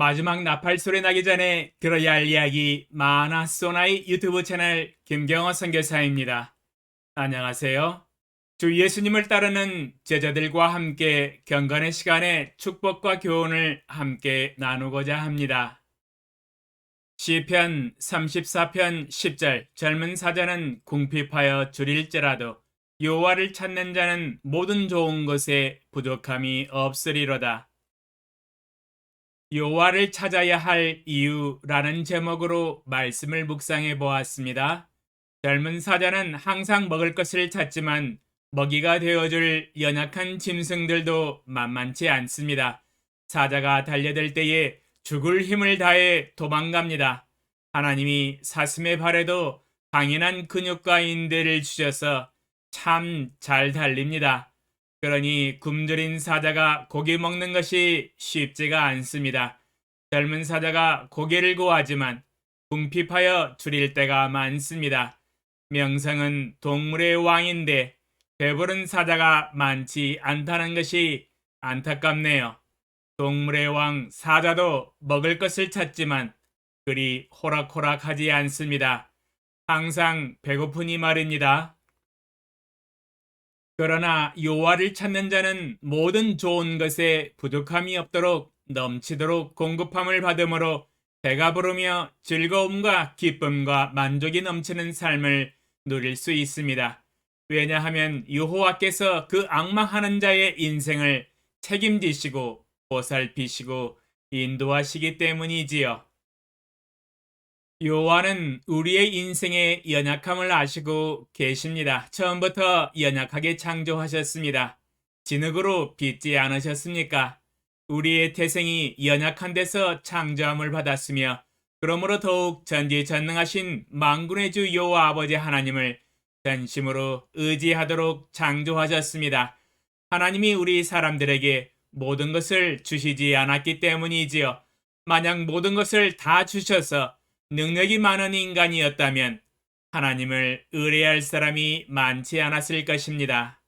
마지막 나팔 소리 나기 전에 들어야 할 이야기 마나소나의 유튜브 채널 김경호 선교사입니다. 안녕하세요. 주 예수님을 따르는 제자들과 함께 경건의 시간에 축복과 교훈을 함께 나누고자 합니다. 시편 34편 10절 젊은 사자는 궁핍하여 줄일지라도 여호와를 찾는 자는 모든 좋은 것에 부족함이 없으리로다. 여호와를 찾아야 할 이유라는 제목으로 말씀을 묵상해 보았습니다. 젊은 사자는 항상 먹을 것을 찾지만 먹이가 되어줄 연약한 짐승들도 만만치 않습니다. 사자가 달려들 때에 죽을 힘을 다해 도망갑니다. 하나님이 사슴의 발에도 강인한 근육과 인대를 주셔서 참 잘 달립니다. 그러니 굶주린 사자가 고기 먹는 것이 쉽지가 않습니다. 젊은 사자가 고기를 구하지만 궁핍하여 줄일 때가 많습니다. 명성은 동물의 왕인데 배부른 사자가 많지 않다는 것이 안타깝네요. 동물의 왕 사자도 먹을 것을 찾지만 그리 호락호락하지 않습니다. 항상 배고프니 말입니다. 그러나 여호와를 찾는 자는 모든 좋은 것에 부족함이 없도록 넘치도록 공급함을 받음으로 배가 부르며 즐거움과 기쁨과 만족이 넘치는 삶을 누릴 수 있습니다. 왜냐하면 여호와께서 그 악망하는 자의 인생을 책임지시고 보살피시고 인도하시기 때문이지요. 여호와는 우리의 인생의 연약함을 아시고 계십니다. 처음부터 연약하게 창조하셨습니다. 진흙으로 빚지 않으셨습니까? 우리의 태생이 연약한 데서 창조함을 받았으며 그러므로 더욱 전지전능하신 만군의 주 여호와 아버지 하나님을 전심으로 의지하도록 창조하셨습니다. 하나님이 우리 사람들에게 모든 것을 주시지 않았기 때문이지요. 만약 모든 것을 다 주셔서 능력이 많은 인간이었다면 하나님을 의뢰할 사람이 많지 않았을 것입니다.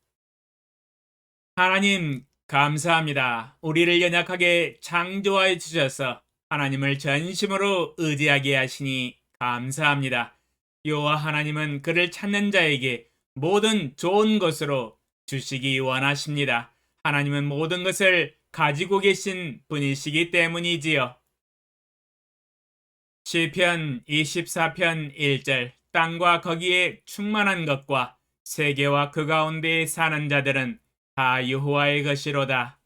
하나님, 감사합니다. 우리를 연약하게 창조하여 주셔서 하나님을 전심으로 의지하게 하시니 감사합니다. 여호와 하나님은 그를 찾는 자에게 모든 좋은 것으로 주시기 원하십니다. 하나님은 모든 것을 가지고 계신 분이시기 때문이지요. 시편 24편 1절 땅과 거기에 충만한 것과 세계와 그 가운데에 사는 자들은 다 여호와의 것이로다.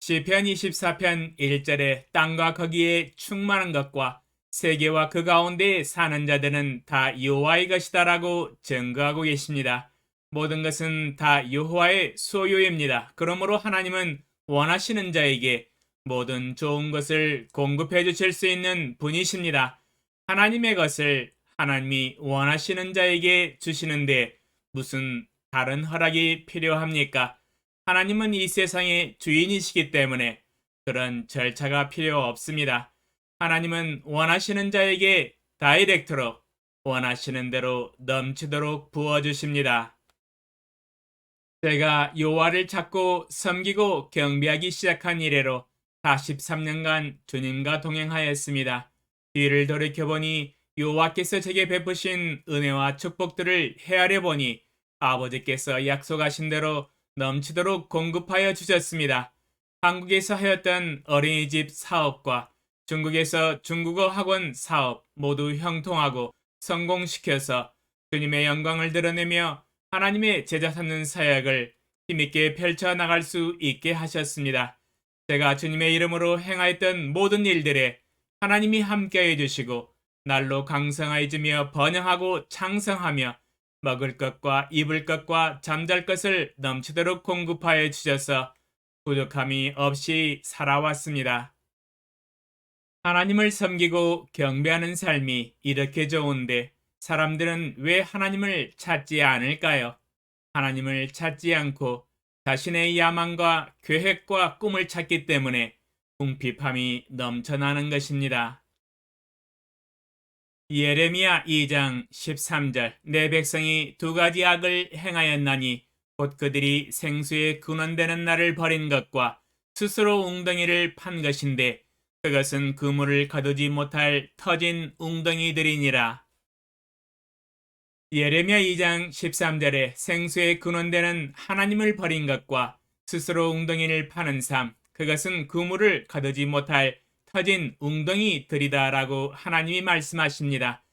시편 24편 1절에 땅과 거기에 충만한 것과 세계와 그 가운데에 사는 자들은 다 여호와의 것이다라고 증거하고 계십니다. 모든 것은 다 여호와의 소유입니다. 그러므로 하나님은 원하시는 자에게 모든 좋은 것을 공급해 주실 수 있는 분이십니다. 하나님의 것을 하나님이 원하시는 자에게 주시는데 무슨 다른 허락이 필요합니까? 하나님은 이 세상의 주인이시기 때문에 그런 절차가 필요 없습니다. 하나님은 원하시는 자에게 다이렉트로 원하시는 대로 넘치도록 부어주십니다. 제가 요와를 찾고 섬기고 경비하기 시작한 이래로 43년간 주님과 동행하였습니다. 뒤를 돌이켜보니 여호와께서 제게 베푸신 은혜와 축복들을 헤아려 보니 아버지께서 약속하신 대로 넘치도록 공급하여 주셨습니다. 한국에서 하였던 어린이집 사업과 중국에서 중국어 학원 사업 모두 형통하고 성공시켜서 주님의 영광을 드러내며 하나님의 제자 삼는 사역을 힘있게 펼쳐 나갈 수 있게 하셨습니다. 제가 주님의 이름으로 행하였던 모든 일들에 하나님이 함께해 주시고 날로 강성하여지며 번영하고 창성하며 먹을 것과 입을 것과 잠잘 것을 넘치도록 공급하여 주셔서 부족함이 없이 살아왔습니다. 하나님을 섬기고 경배하는 삶이 이렇게 좋은데 사람들은 왜 하나님을 찾지 않을까요? 하나님을 찾지 않고 자신의 야망과 계획과 꿈을 찾기 때문에 궁핍함이 넘쳐나는 것입니다. 예레미야 2장 13절 내 백성이 두 가지 악을 행하였나니 곧 그들이 생수에 근원되는 날을 버린 것과 스스로 웅덩이를 판 것인데 그것은 그물을 가두지 못할 터진 웅덩이들이니라. 예레미야 2장 13절에 생수의 근원되는 하나님을 버린 것과 스스로 웅덩이를 파는 삶, 그것은 그물을 가두지 못할 터진 웅덩이들이다라고 하나님이 말씀하십니다.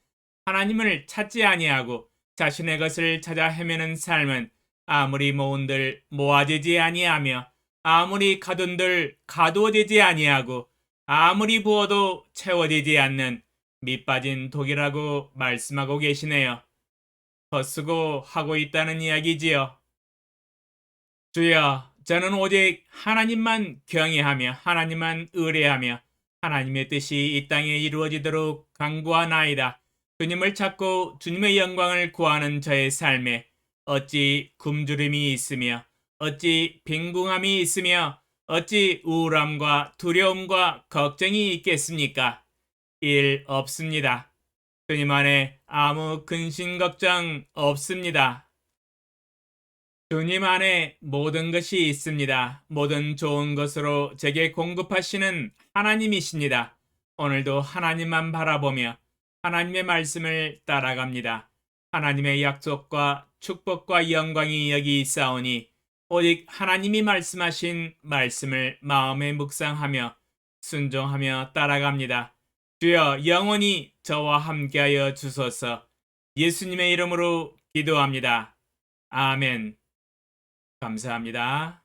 하나님을 찾지 아니하고 자신의 것을 찾아 헤매는 삶은 아무리 모은들 모아지지 아니하며 아무리 가둔들 가두어지지 아니하고 아무리 부어도 채워지지 않는 밑빠진 독이라고 말씀하고 계시네요. 하고 있다는 이야기지요. 주여, 저는 오직 하나님만 경외하며 하나님만 의뢰하며 하나님의 뜻이 이 땅에 이루어지도록 강구하나이다. 주님을 찾고 주님의 영광을 구하는 저의 삶에 어찌 굶주림이 있으며 어찌 빈궁함이 있으며 어찌 우울함과 두려움과 걱정이 있겠습니까? 일 없습니다. 주님 안에 아무 근심 걱정 없습니다. 주님 안에 모든 것이 있습니다. 모든 좋은 것으로 제게 공급하시는 하나님이십니다. 오늘도 하나님만 바라보며 하나님의 말씀을 따라갑니다. 하나님의 약속과 축복과 영광이 여기 있사오니 오직 하나님이 말씀하신 말씀을 마음에 묵상하며 순종하며 따라갑니다. 주여 영원히 저와 함께하여 주소서 예수님의 이름으로 기도합니다. 아멘. 감사합니다.